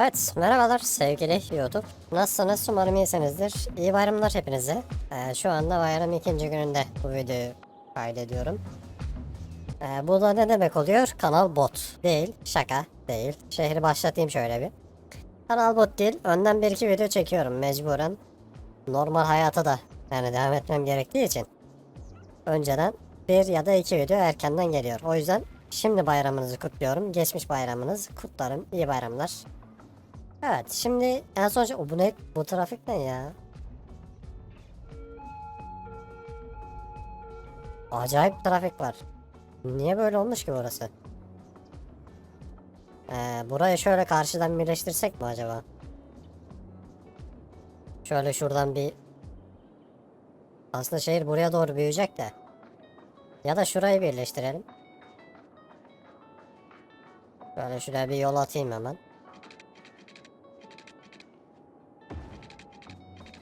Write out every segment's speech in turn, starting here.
Evet, merhabalar sevgili YouTube. Nasılsınız? Umarım iyisinizdir. İyi bayramlar hepinize. Ee, şu anda bayram ikinci gününde bu videoyu kaydediyorum. Ee, bu da ne demek oluyor? Kanal bot. Değil, şaka değil. Şehri başlatayım şöyle bir. Kanal bot değil, önden bir iki video çekiyorum mecburen. Normal hayata da yani devam etmem gerektiği için. Önceden bir ya da iki video erkenden geliyor. O yüzden şimdi bayramınızı kutluyorum. Geçmiş bayramınız kutlarım. İyi bayramlar. Evet şimdi en son şey... Bu ne? Bu trafik ne ya? Acayip trafik var. Niye böyle olmuş ki burası? Ee, burayı şöyle karşıdan birleştirsek mi acaba? Şöyle şuradan bir... Aslında şehir buraya doğru büyüyecek de. Ya da şurayı birleştirelim. Böyle şuraya bir yol atayım hemen.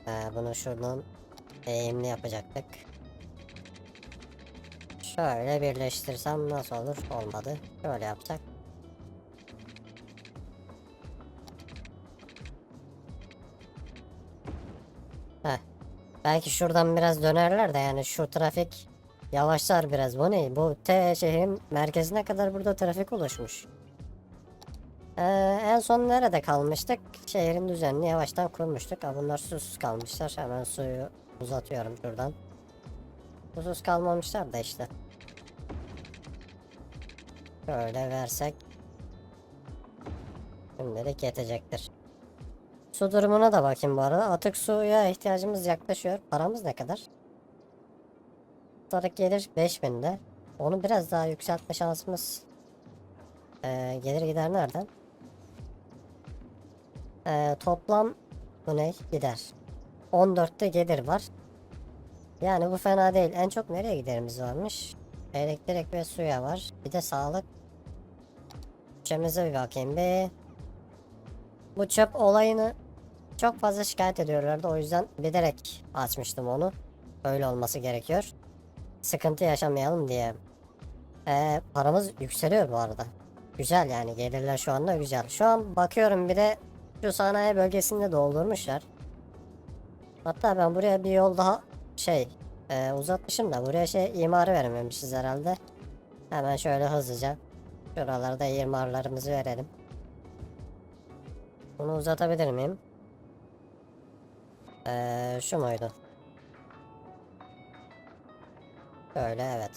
Ee, bunu şuradan eğimli yapacaktık. Şöyle birleştirsem nasıl olur? Olmadı. Şöyle yapsak. Heh. Belki şuradan biraz dönerler de yani şu trafik yavaşlar biraz. Bu ne? Bu T şehrin merkezine kadar burada trafik oluşmuş. Ee, en son nerede kalmıştık? Şehrin düzenini yavaştan kurmuştuk. Ha, bunlar susuz kalmışlar. Hemen suyu uzatıyorum şuradan. Susuz kalmamışlar da işte. Şöyle versek. Şimdilik yetecektir. Su durumuna da bakayım bu arada. Atık suya ihtiyacımız yaklaşıyor. Paramız ne kadar? Tarık gelir 5000'de. Onu biraz daha yükseltme şansımız ee, gelir gider nereden? Ee, toplam bu ne? Gider. 14'te gelir var. Yani bu fena değil. En çok nereye giderimiz varmış? Elektrik ve suya var. Bir de sağlık. Bütçemize bir bakayım bir. Bu çöp olayını çok fazla şikayet ediyorlardı. O yüzden bilerek açmıştım onu. Öyle olması gerekiyor. Sıkıntı yaşamayalım diye. Ee, paramız yükseliyor bu arada. Güzel yani gelirler şu anda güzel. Şu an bakıyorum bir de şu sanayi bölgesinde doldurmuşlar. Hatta ben buraya bir yol daha şey e, uzatmışım da buraya şey imarı vermemişiz herhalde. Hemen şöyle hızlıca şuralarda imarlarımızı verelim. Bunu uzatabilir miyim? Ee, şu muydu? Böyle evet.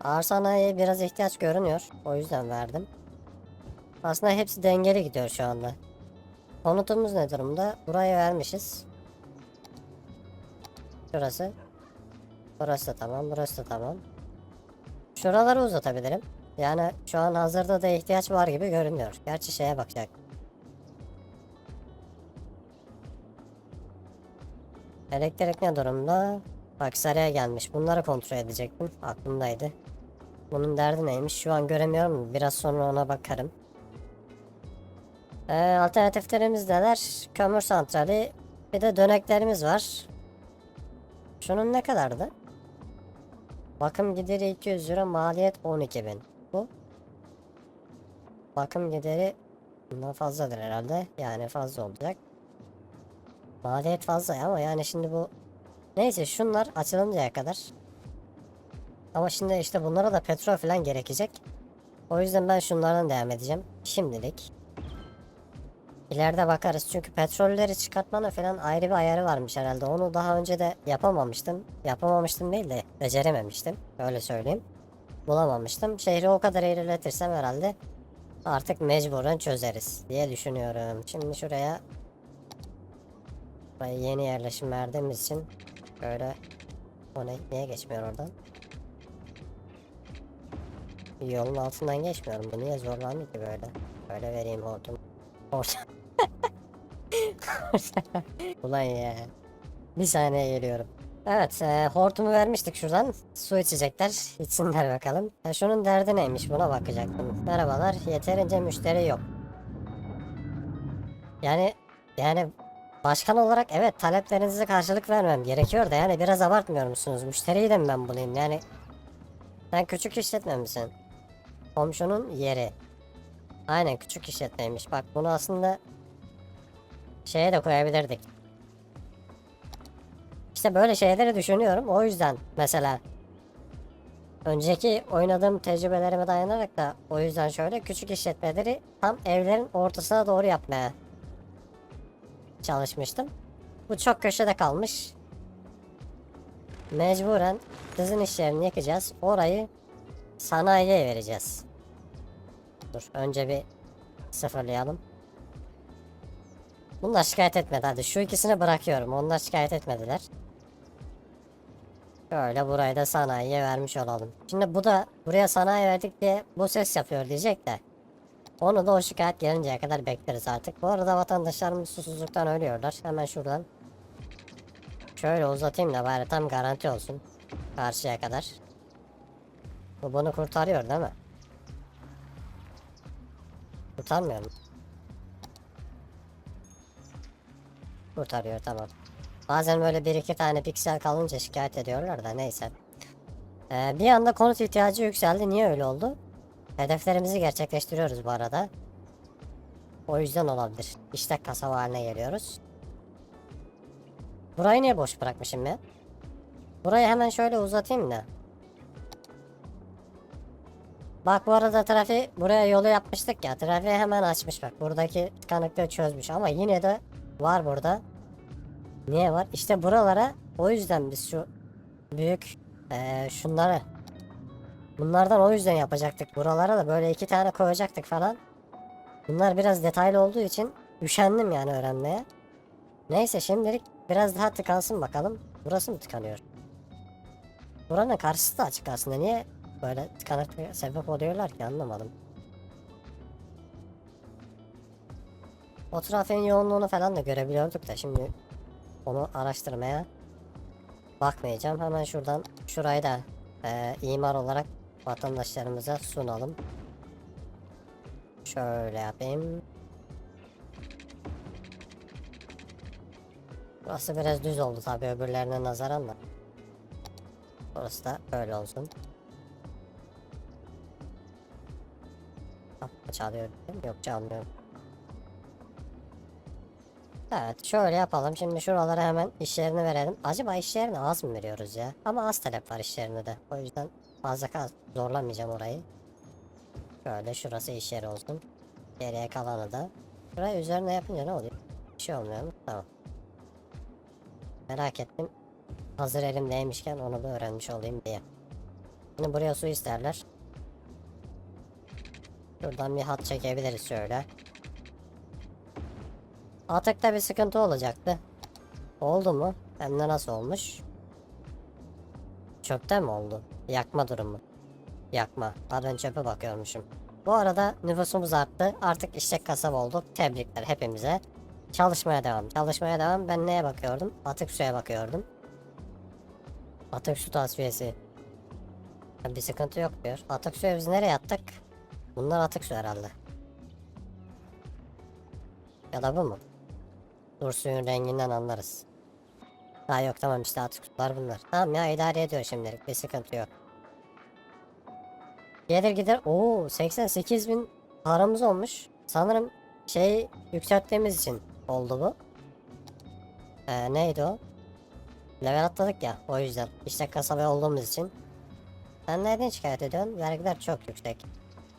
Ağır sanayiye biraz ihtiyaç görünüyor. O yüzden verdim. Aslında hepsi dengeli gidiyor şu anda. Konutumuz ne durumda? Burayı vermişiz. Şurası. Burası da tamam. Burası da tamam. Şuraları uzatabilirim. Yani şu an hazırda da ihtiyaç var gibi görünüyor. Gerçi şeye bakacak. Elektrik ne durumda? Bak sarıya gelmiş. Bunları kontrol edecektim. Aklımdaydı. Bunun derdi neymiş? Şu an göremiyorum. Biraz sonra ona bakarım. Ee, alternatiflerimiz neler? Kömür santrali. Bir de döneklerimiz var. Şunun ne kadardı? Bakım gideri 200 lira, maliyet 12.000. Bu? Bakım gideri bundan fazladır herhalde. Yani fazla olacak. Maliyet fazla ama yani şimdi bu Neyse şunlar açılıncaya kadar. Ama şimdi işte bunlara da petrol falan gerekecek. O yüzden ben şunlardan devam edeceğim. Şimdilik. İleride bakarız çünkü petrolleri çıkartmanın falan ayrı bir ayarı varmış herhalde. Onu daha önce de yapamamıştım. Yapamamıştım değil de becerememiştim. Öyle söyleyeyim. Bulamamıştım. Şehri o kadar ilerletirsem herhalde artık mecburen çözeriz diye düşünüyorum. Şimdi şuraya yeni yerleşim verdiğimiz için böyle o ne, niye geçmiyor oradan? Yolun altından geçmiyorum. Niye zorlandı ki böyle? Böyle vereyim hortum. Hortum. Ulan ya. Bir saniye geliyorum. Evet, e, hortumu vermiştik şuradan. Su içecekler. İçsinler bakalım. E, şunun derdi neymiş buna bakacaktım. Merhabalar, yeterince müşteri yok. Yani, yani Başkan olarak evet taleplerinize karşılık vermem gerekiyor da yani biraz abartmıyor musunuz? Müşteriyi de mi ben bulayım yani? Sen küçük işletme misin? komşunun yeri. Aynen küçük işletmeymiş. Bak bunu aslında şeye de koyabilirdik. İşte böyle şeyleri düşünüyorum. O yüzden mesela önceki oynadığım tecrübelerime dayanarak da o yüzden şöyle küçük işletmeleri tam evlerin ortasına doğru yapmaya çalışmıştım. Bu çok köşede kalmış. Mecburen kızın iş yerini yıkacağız. Orayı sanayiye vereceğiz. Dur önce bir sıfırlayalım. Bunlar şikayet etmedi hadi şu ikisini bırakıyorum onlar şikayet etmediler. Şöyle burayı da sanayiye vermiş olalım. Şimdi bu da buraya sanayi verdik diye bu ses yapıyor diyecek de. Onu da o şikayet gelinceye kadar bekleriz artık. Bu arada vatandaşlarımız susuzluktan ölüyorlar. Hemen şuradan. Şöyle uzatayım da bari tam garanti olsun. Karşıya kadar. Bu bunu kurtarıyor değil mi? Kurtarmıyor mu? Kurtarıyor tamam. Bazen böyle bir iki tane piksel kalınca şikayet ediyorlar da neyse. Ee, bir anda konut ihtiyacı yükseldi. Niye öyle oldu? Hedeflerimizi gerçekleştiriyoruz bu arada. O yüzden olabilir. İşte kasaba haline geliyoruz. Burayı niye boş bırakmışım ya? Burayı hemen şöyle uzatayım da. Bak bu arada trafiği buraya yolu yapmıştık ya. Trafiği hemen açmış bak. Buradaki tıkanıklığı çözmüş ama yine de var burada. Niye var? İşte buralara o yüzden biz şu büyük eee şunları bunlardan o yüzden yapacaktık. Buralara da böyle iki tane koyacaktık falan. Bunlar biraz detaylı olduğu için üşendim yani öğrenmeye. Neyse şimdilik biraz daha tıkansın bakalım. Burası mı tıkanıyor? Buranın karşısı da açık aslında. Niye böyle tıkanıklığa sebep oluyorlar ki anlamadım. O trafiğin yoğunluğunu falan da görebiliyorduk da şimdi onu araştırmaya bakmayacağım. Hemen şuradan şurayı da eee, imar olarak vatandaşlarımıza sunalım. Şöyle yapayım. Burası biraz düz oldu tabi öbürlerine nazaran da. Burası da böyle olsun. Kapı çalıyor? Yok çalmıyor. Evet şöyle yapalım. Şimdi şuralara hemen iş yerini verelim. Acaba iş yerine az mı veriyoruz ya? Ama az talep var iş yerine de. O yüzden fazla zorlamayacağım orayı. Şöyle şurası iş yeri olsun. Geriye kalanı da. Şurayı üzerine yapınca ne oluyor? Bir şey olmuyor mu? Tamam. Merak ettim. Hazır elimdeymişken onu da öğrenmiş olayım diye. Şimdi buraya su isterler. Şuradan bir hat çekebiliriz şöyle. Atıkta bir sıkıntı olacaktı. Oldu mu? Hem de nasıl olmuş? Çöpte mi oldu? Yakma durumu. Yakma. Pardon çöpe bakıyormuşum. Bu arada nüfusumuz arttı. Artık işlek kasaba olduk. Tebrikler hepimize. Çalışmaya devam. Çalışmaya devam. Ben neye bakıyordum? Atık suya bakıyordum. Atık su tasfiyesi. Bir sıkıntı yok diyor. Atık suya biz nereye attık? Bunlar atık su herhalde. Ya da bu mu? Suyun renginden anlarız. Ha yok tamam işte atık sular bunlar. Tamam ya idare ediyor şimdilik bir sıkıntı yok. Gelir gider. Oo 88 bin paramız olmuş. Sanırım şey yükselttiğimiz için oldu bu. Ee, neydi o? Level atladık ya o yüzden. İşte kasaba olduğumuz için. Sen nereden şikayet ediyorsun? Vergiler çok yüksek.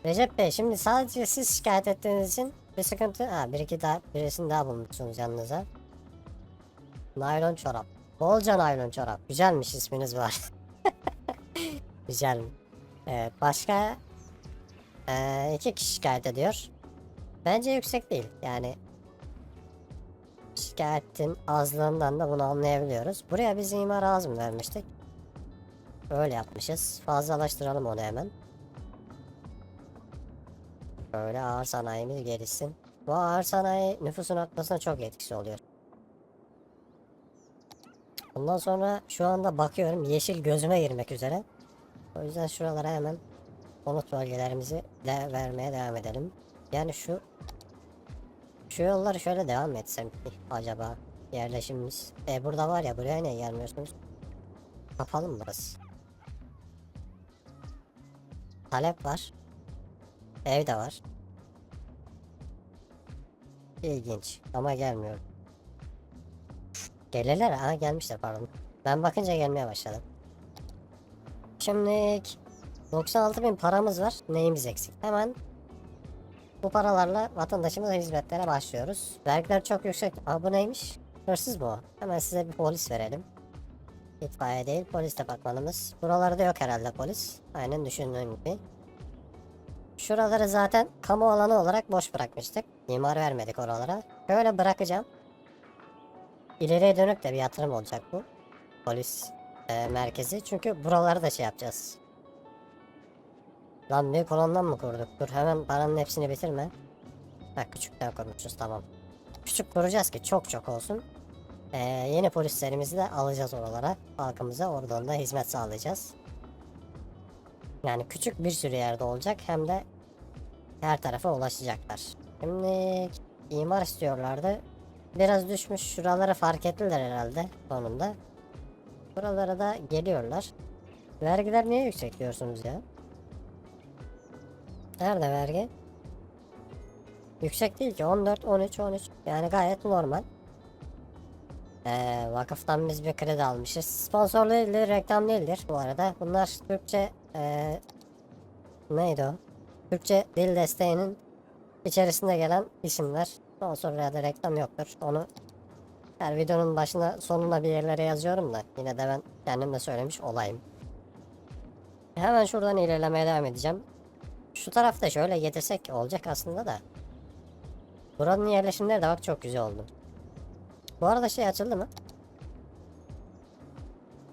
Recep Bey şimdi sadece siz şikayet ettiğiniz için bir sıkıntı. Ha bir iki daha birisini daha bulmuşsunuz yanınıza. Naylon çorap. Bolca naylon çorap. Güzelmiş isminiz var. Güzel. Evet başka ee, iki kişi şikayet ediyor. Bence yüksek değil. Yani şikayetin azlığından da bunu anlayabiliyoruz. Buraya biz imar az mı vermiştik? Öyle yapmışız. Fazlalaştıralım onu hemen. Böyle ağır sanayimiz gelişsin. Bu ağır sanayi nüfusun artmasına çok etkisi oluyor. Ondan sonra şu anda bakıyorum yeşil gözüme girmek üzere. O yüzden şuralara hemen konut bölgelerimizi de vermeye devam edelim. Yani şu şu yolları şöyle devam etsem acaba yerleşimimiz. E burada var ya buraya niye gelmiyorsunuz? Kapalı mı burası? Talep var. Ev de var. İlginç ama gelmiyor. Gelirler ha gelmişler pardon. Ben bakınca gelmeye başladı. Şimdi 96 bin paramız var. Neyimiz eksik? Hemen bu paralarla vatandaşımıza hizmetlere başlıyoruz. Vergiler çok yüksek. Aa bu neymiş? Hırsız o? Hemen size bir polis verelim. İtfaiye değil polis departmanımız. Buralarda yok herhalde polis. Aynen düşündüğüm gibi. Şuraları zaten kamu alanı olarak boş bırakmıştık. İmar vermedik oralara. Böyle bırakacağım. İleriye dönük de bir yatırım olacak bu. Polis e, merkezi. Çünkü buraları da şey yapacağız. Lan büyük olandan mı kurduk? Dur hemen paranın hepsini bitirme. Ha küçükten kurmuşuz tamam. Küçük kuracağız ki çok çok olsun. Ee, yeni polislerimizi de alacağız oralara. Halkımıza oradan da hizmet sağlayacağız. Yani küçük bir sürü yerde olacak hem de her tarafa ulaşacaklar. Şimdi imar istiyorlardı. Biraz düşmüş şuraları fark ettiler herhalde sonunda. Buralara da geliyorlar. Vergiler niye yüksek diyorsunuz ya? Nerede vergi? Yüksek değil ki 14, 13, 13 yani gayet normal. Ee, vakıftan biz bir kredi almışız. Sponsor değildir, reklam değildir bu arada. Bunlar Türkçe ee, neydi o? Türkçe dil desteğinin içerisinde gelen isimler. Sponsor ya da reklam yoktur. Onu her videonun başına sonuna bir yerlere yazıyorum da yine de ben kendim de söylemiş olayım. Hemen şuradan ilerlemeye devam edeceğim. Şu tarafta şöyle getirsek olacak aslında da. Buranın yerleşimleri de bak çok güzel oldu. Bu arada şey açıldı mı?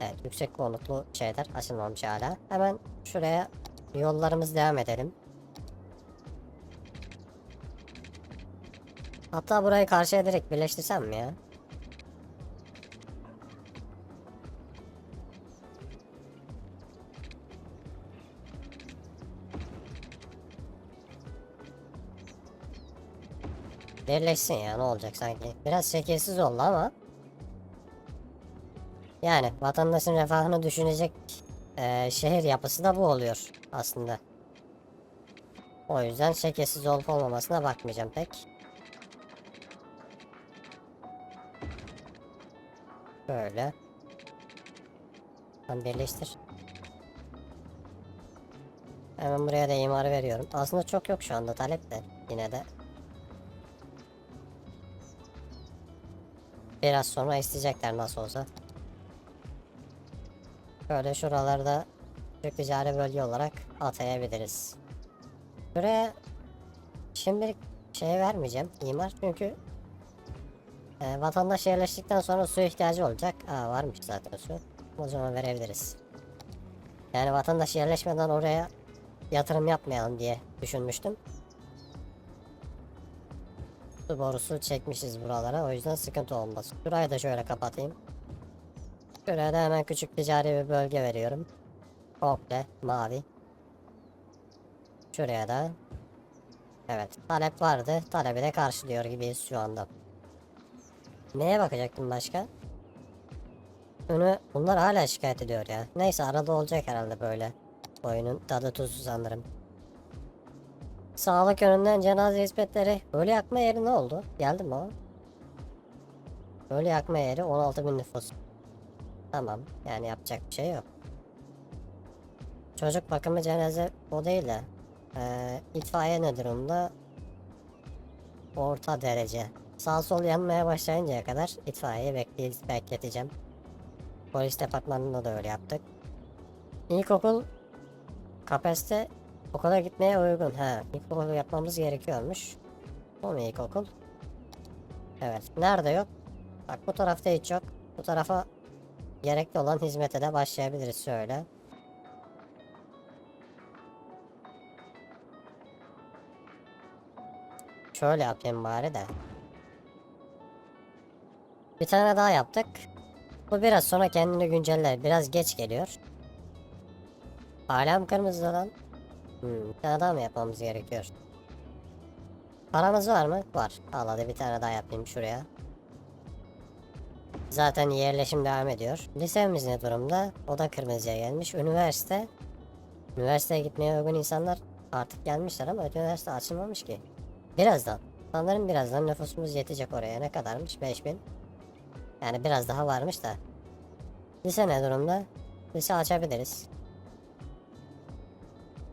Evet yüksek konutlu şeyler açılmamış hala. Hemen şuraya yollarımız devam edelim. Hatta burayı karşıya direkt birleştirsem mi ya? Birleşsin ya ne olacak sanki. Biraz şekilsiz oldu ama. Yani vatandaşın refahını düşünecek eee, şehir yapısı da bu oluyor aslında. O yüzden şekilsiz olup olmamasına bakmayacağım pek. Böyle. Tam birleştir. Hemen buraya da imar veriyorum. Aslında çok yok şu anda talep de yine de. Biraz sonra isteyecekler nasıl olsa. Böyle şuralarda Türk ticari bölge olarak atayabiliriz. Buraya şimdilik şey vermeyeceğim imar çünkü e, vatandaş yerleştikten sonra su ihtiyacı olacak. Aa varmış zaten su. O zaman verebiliriz. Yani vatandaş yerleşmeden oraya yatırım yapmayalım diye düşünmüştüm. Su borusu çekmişiz buralara o yüzden sıkıntı olmaz. Şurayı da şöyle kapatayım. Şuraya da hemen küçük ticari bir bölge veriyorum. Komple mavi. Şuraya da. Evet talep vardı. Talebi de karşılıyor gibiyiz şu anda. Neye bakacaktım başka? Önü bunlar hala şikayet ediyor ya. Neyse arada olacak herhalde böyle. Oyunun tadı tuzu sanırım. Sağlık yönünden cenaze hizmetleri. Ölü yakma yeri ne oldu? Geldi mi o? Ölü yakma yeri 16 bin nüfus. Tamam yani yapacak bir şey yok. Çocuk bakımı cenaze o değil de. Ee, itfaiye ne durumda? Orta derece. Sağ sol yanmaya başlayıncaya kadar bekley- bekleteceğim. Polis departmanında da öyle yaptık. İlkokul kapasite okula gitmeye uygun. Ha, ilkokul yapmamız gerekiyormuş. Bu mu ilkokul? Evet. Nerede yok? Bak bu tarafta hiç yok. Bu tarafa gerekli olan hizmete de başlayabiliriz şöyle. Şöyle yapayım bari de. Bir tane daha yaptık. Bu biraz sonra kendini günceller. Biraz geç geliyor. Hala mı kırmızı lan? Hmm, bir tane daha mı yapmamız gerekiyor? Paramız var mı? Var. Al bir tane daha yapayım şuraya. Zaten yerleşim devam ediyor. Lisemiz ne durumda? O da kırmızıya gelmiş. Üniversite. Üniversiteye gitmeye uygun insanlar Artık gelmişler ama üniversite açılmamış ki. Birazdan. Sanırım birazdan nüfusumuz yetecek oraya. Ne kadarmış? 5000. Yani biraz daha varmış da. Lise ne durumda? Lise açabiliriz.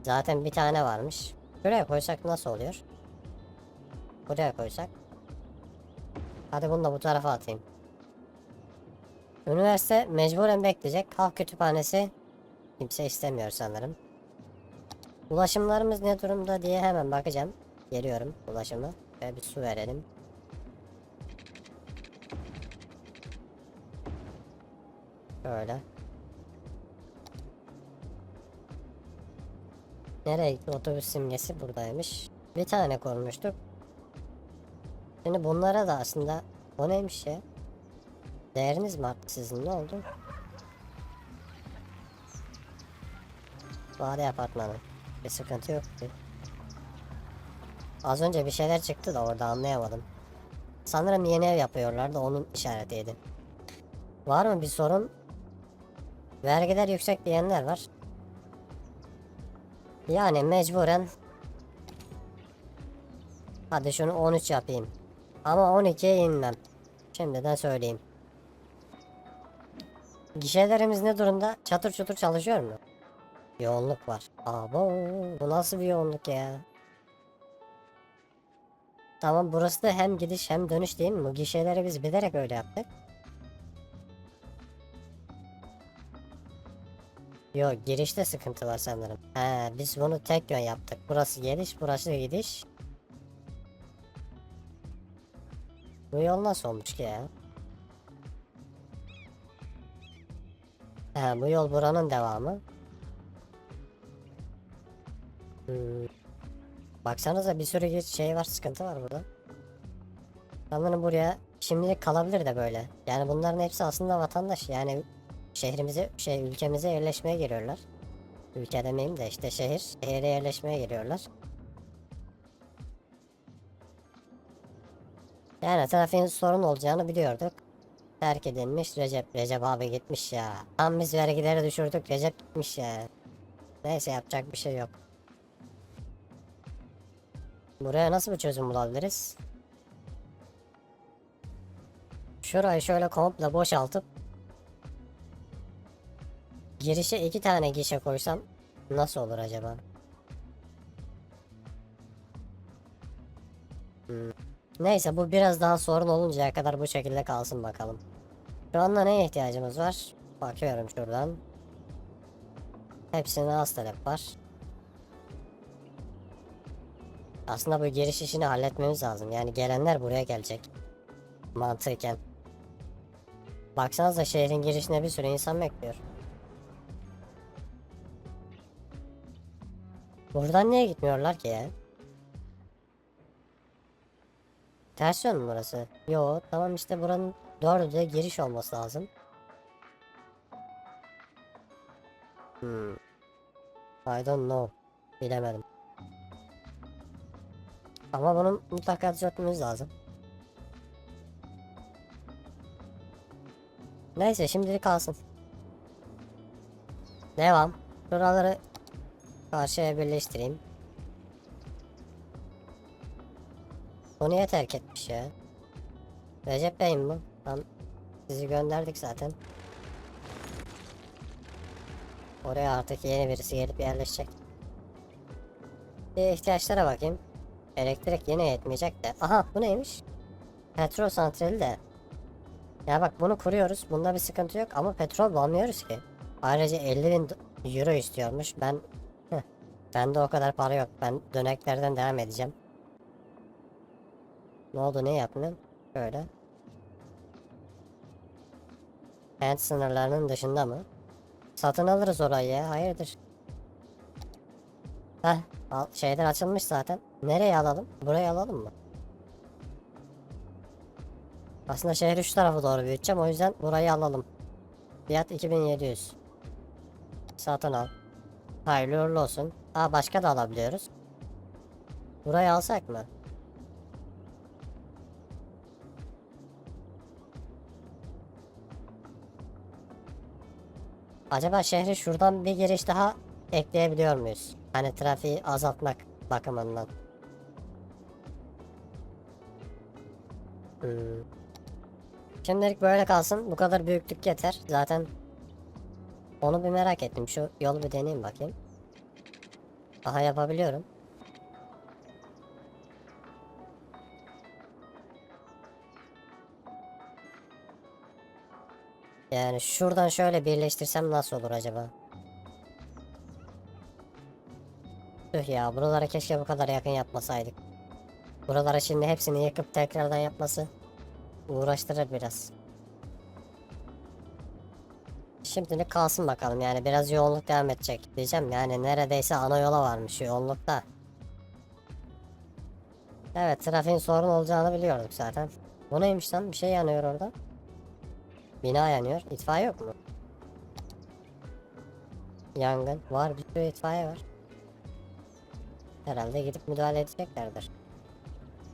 Zaten bir tane varmış. Şuraya koysak nasıl oluyor? Buraya koysak. Hadi bunu da bu tarafa atayım. Üniversite mecburen bekleyecek. Halk kütüphanesi kimse istemiyor sanırım. Ulaşımlarımız ne durumda diye hemen bakacağım. Geliyorum ulaşımı ve bir su verelim. Böyle. Nereye gitti? Otobüs simgesi buradaymış. Bir tane korumuştuk. Şimdi bunlara da aslında o neymiş ya? Değeriniz mi arttı sizin ne oldu? Vade apartmanı. Bir sıkıntı yok ki. Az önce bir şeyler çıktı da orada anlayamadım. Sanırım yeni ev yapıyorlar da onun işaretiydi. Var mı bir sorun? Vergiler yüksek diyenler var. Yani mecburen Hadi şunu 13 yapayım. Ama 12'ye inmem. Şimdiden söyleyeyim. Gişelerimiz ne durumda? Çatır çutur çalışıyor mu? Yoğunluk var. Abo, bu nasıl bir yoğunluk ya? Tamam burası da hem gidiş hem dönüş değil mi? Bu gişeleri biz bilerek öyle yaptık. Yok girişte sıkıntı var sanırım. He biz bunu tek yön yaptık. Burası geliş burası gidiş. Bu yol nasıl olmuş ki ya? He bu yol buranın devamı. Hmm. Baksanıza bir sürü şey var sıkıntı var burada. Sanırım buraya şimdilik kalabilir de böyle. Yani bunların hepsi aslında vatandaş. Yani şehrimize şey ülkemize yerleşmeye geliyorlar. Ülke demeyeyim de işte şehir şehre yerleşmeye geliyorlar. Yani trafiğin sorun olacağını biliyorduk. Terk edilmiş Recep. Recep abi gitmiş ya. Tam biz vergileri düşürdük Recep gitmiş ya. Neyse yapacak bir şey yok. Buraya nasıl bir çözüm bulabiliriz? Şurayı şöyle komple boşaltıp girişe iki tane gişe koysam nasıl olur acaba? Hmm. Neyse bu biraz daha sorun oluncaya kadar bu şekilde kalsın bakalım. Şu anda neye ihtiyacımız var? Bakıyorum şuradan. Hepsine az talep var. Aslında bu giriş işini halletmemiz lazım. Yani gelenler buraya gelecek. Mantıken. Baksanıza şehrin girişine bir sürü insan bekliyor. Buradan niye gitmiyorlar ki ya? Ters yön mü burası? Yo tamam işte buranın düzey giriş olması lazım. Hmm. I don't know. Bilemedim. Ama bunu mutlaka düzeltmemiz lazım. Neyse şimdilik kalsın. Devam. Şuraları karşıya birleştireyim. O niye terk etmiş ya? Recep Bey mi bu? Tam sizi gönderdik zaten. Oraya artık yeni birisi gelip yerleşecek. Bir ihtiyaçlara bakayım. Elektrik yine yetmeyecek de. Aha bu neymiş? Petrol santrali de. Ya bak bunu kuruyoruz. Bunda bir sıkıntı yok ama petrol bulamıyoruz ki. Ayrıca 50 bin euro istiyormuş. Ben Heh, bende o kadar para yok. Ben döneklerden devam edeceğim. Ne oldu ne yaptın? Böyle. Kent sınırlarının dışında mı? Satın alırız orayı. Hayırdır? Heh, al, şeyler açılmış zaten. Nereye alalım? Buraya alalım mı? Aslında şehri şu tarafa doğru büyüteceğim. O yüzden burayı alalım. Fiyat 2700. Satın al. Hayırlı uğurlu olsun. Aa başka da alabiliyoruz. Burayı alsak mı? Acaba şehri şuradan bir giriş daha ekleyebiliyor muyuz? Hani trafiği azaltmak bakımından. Hmm. Şimdilik böyle kalsın. Bu kadar büyüklük yeter. Zaten onu bir merak ettim. Şu yolu bir deneyeyim bakayım. Aha yapabiliyorum. Yani şuradan şöyle birleştirsem nasıl olur acaba? Tüh ya buralara keşke bu kadar yakın yapmasaydık. Buralara şimdi hepsini yıkıp tekrardan yapması uğraştırır biraz. Şimdilik kalsın bakalım yani biraz yoğunluk devam edecek diyeceğim yani neredeyse ana yola varmış yoğunlukta. Evet trafiğin sorun olacağını biliyorduk zaten. Bu neymiş lan bir şey yanıyor orada. Bina yanıyor. İtfaiye yok mu? Yangın. Var bir sürü itfaiye var. Herhalde gidip müdahale edeceklerdir.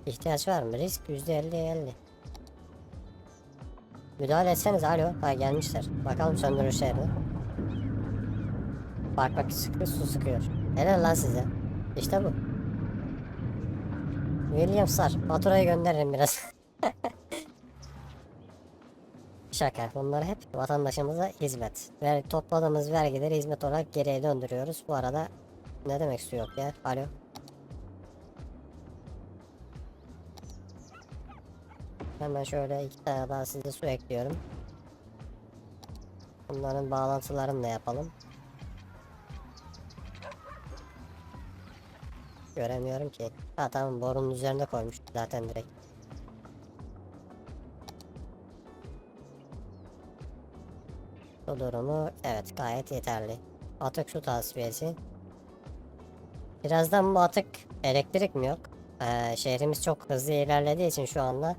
İhtiyaç var mı? Risk %50 50. Müdahale etseniz alo. Ha gelmişler. Bakalım söndürüşler mi? Bak bak sıkıyor su sıkıyor. Helal lan size. İşte bu. Williamslar faturayı gönderirim biraz. Şaka. Bunlar hep vatandaşımıza hizmet. Ver, topladığımız vergileri hizmet olarak geriye döndürüyoruz. Bu arada ne demek yok ya? Alo. Hemen şöyle iki tane daha size su ekliyorum. Bunların bağlantılarını da yapalım. Göremiyorum ki. Ha tamam borunun üzerinde koymuş zaten direkt. Bu durumu evet gayet yeterli. Atık su tasfiyesi. Birazdan bu atık elektrik mi yok? Ee, şehrimiz çok hızlı ilerlediği için şu anda.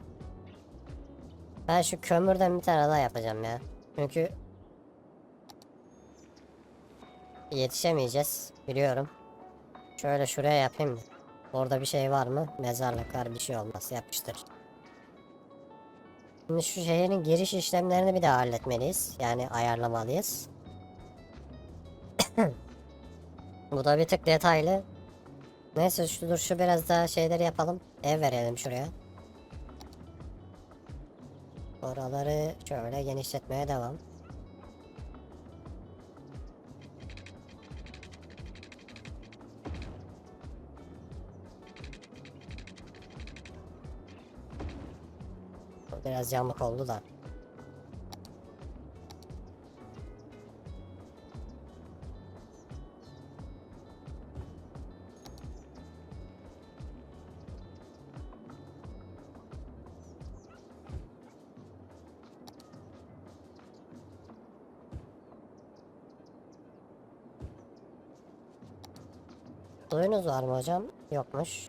Ben şu kömürden bir tane daha yapacağım ya. Çünkü yetişemeyeceğiz biliyorum. Şöyle şuraya yapayım mı? Orada bir şey var mı? Mezarlıklar bir şey olmaz yapıştır. Şu şehrin giriş işlemlerini bir daha halletmeliyiz. Yani ayarlamalıyız. Bu da bir tık detaylı. Neyse şu dur şu biraz daha şeyleri yapalım. Ev verelim şuraya. Oraları şöyle genişletmeye devam. Biraz yamuk oldu da. Suyunuz var mı hocam? Yokmuş.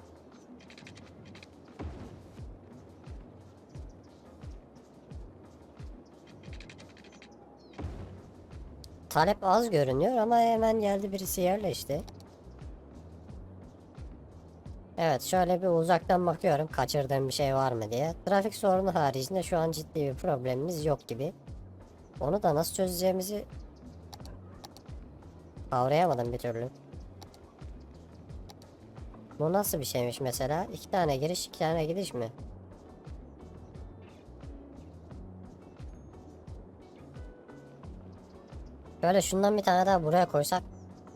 Talep az görünüyor ama hemen geldi birisi yerleşti. Evet şöyle bir uzaktan bakıyorum kaçırdığım bir şey var mı diye. Trafik sorunu haricinde şu an ciddi bir problemimiz yok gibi. Onu da nasıl çözeceğimizi kavrayamadım bir türlü. Bu nasıl bir şeymiş mesela? İki tane giriş, iki tane gidiş mi? Böyle şundan bir tane daha buraya koysak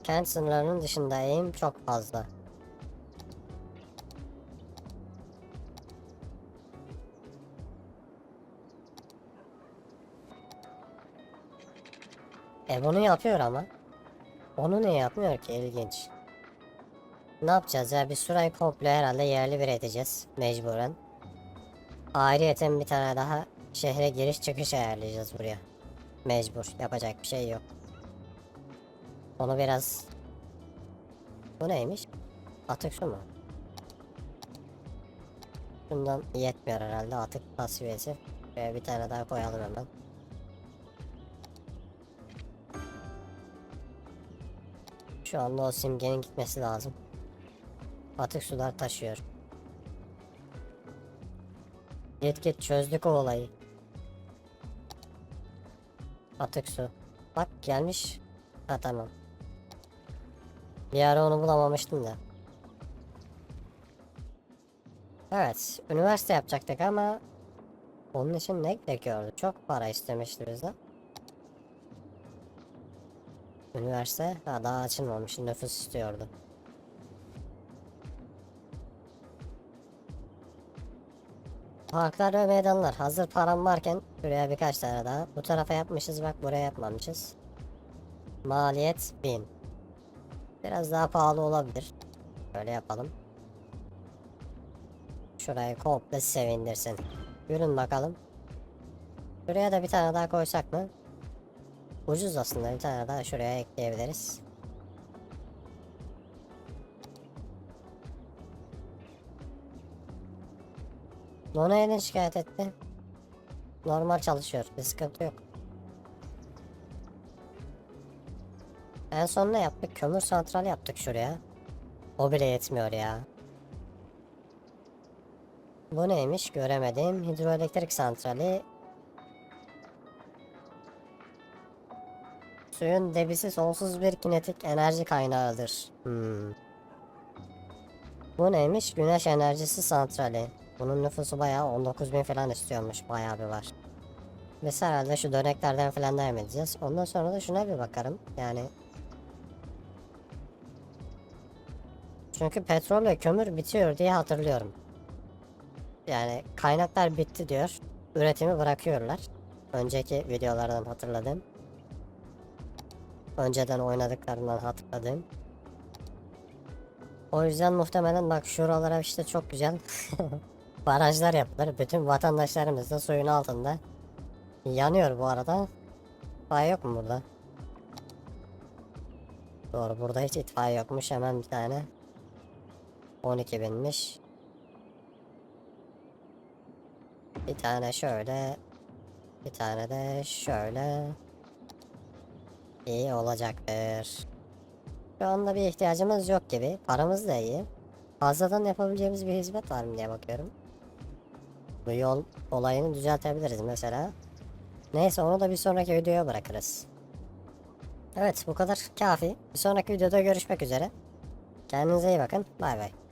kent sınırlarının dışında eğim çok fazla. E bunu yapıyor ama. Onu ne yapmıyor ki ilginç. Ne yapacağız ya bir şurayı komple herhalde yerli bir edeceğiz mecburen. Ayrıyeten bir tane daha şehre giriş çıkış ayarlayacağız buraya. Mecbur yapacak bir şey yok. Onu biraz... Bu neymiş? Atık su mu? Bundan yetmiyor herhalde atık tasfiyesi. Ve bir tane daha koyalım hemen. Şu anda o simgenin gitmesi lazım. Atık sular taşıyor. Git git çözdük o olayı. Atık su. Bak gelmiş. Ha tamam. Bir ara onu bulamamıştım da. Evet, üniversite yapacaktık ama onun için ne gerekiyordu? Çok para istemişti bizden. Üniversite ha, daha açılmamış nüfus istiyordu. Parklar ve meydanlar. Hazır param varken şuraya birkaç tane daha. Bu tarafa yapmışız bak buraya yapmamışız. Maliyet 1000. Biraz daha pahalı olabilir. Böyle yapalım. Şurayı komple sevindirsin. Yürün bakalım. Şuraya da bir tane daha koysak mı? Ucuz aslında bir tane daha şuraya ekleyebiliriz. Nona neden şikayet etti? Normal çalışıyor. Bir sıkıntı yok. En son ne yaptık? Kömür santral yaptık şuraya. O bile yetmiyor ya. Bu neymiş? Göremedim. Hidroelektrik santrali. Suyun debisi sonsuz bir kinetik enerji kaynağıdır. Hmm. Bu neymiş? Güneş enerjisi santrali. Bunun nüfusu bayağı 19 bin falan istiyormuş. Bayağı bir var. Biz herhalde şu döneklerden falan devam edeceğiz. Ondan sonra da şuna bir bakarım. Yani Çünkü petrol ve kömür bitiyor diye hatırlıyorum. Yani kaynaklar bitti diyor. Üretimi bırakıyorlar. Önceki videolardan hatırladım. Önceden oynadıklarından hatırladım. O yüzden muhtemelen bak şuralara işte çok güzel barajlar yapılır. Bütün vatandaşlarımız da suyun altında. Yanıyor bu arada. İtfaiye yok mu burada? Doğru burada hiç itfaiye yokmuş. Hemen bir tane 12 binmiş. Bir tane şöyle. Bir tane de şöyle. İyi olacaktır. Şu anda bir ihtiyacımız yok gibi. Paramız da iyi. Fazladan yapabileceğimiz bir hizmet var mı diye bakıyorum. Bu yol olayını düzeltebiliriz mesela. Neyse onu da bir sonraki videoya bırakırız. Evet bu kadar kafi. Bir sonraki videoda görüşmek üzere. Kendinize iyi bakın. Bay bay.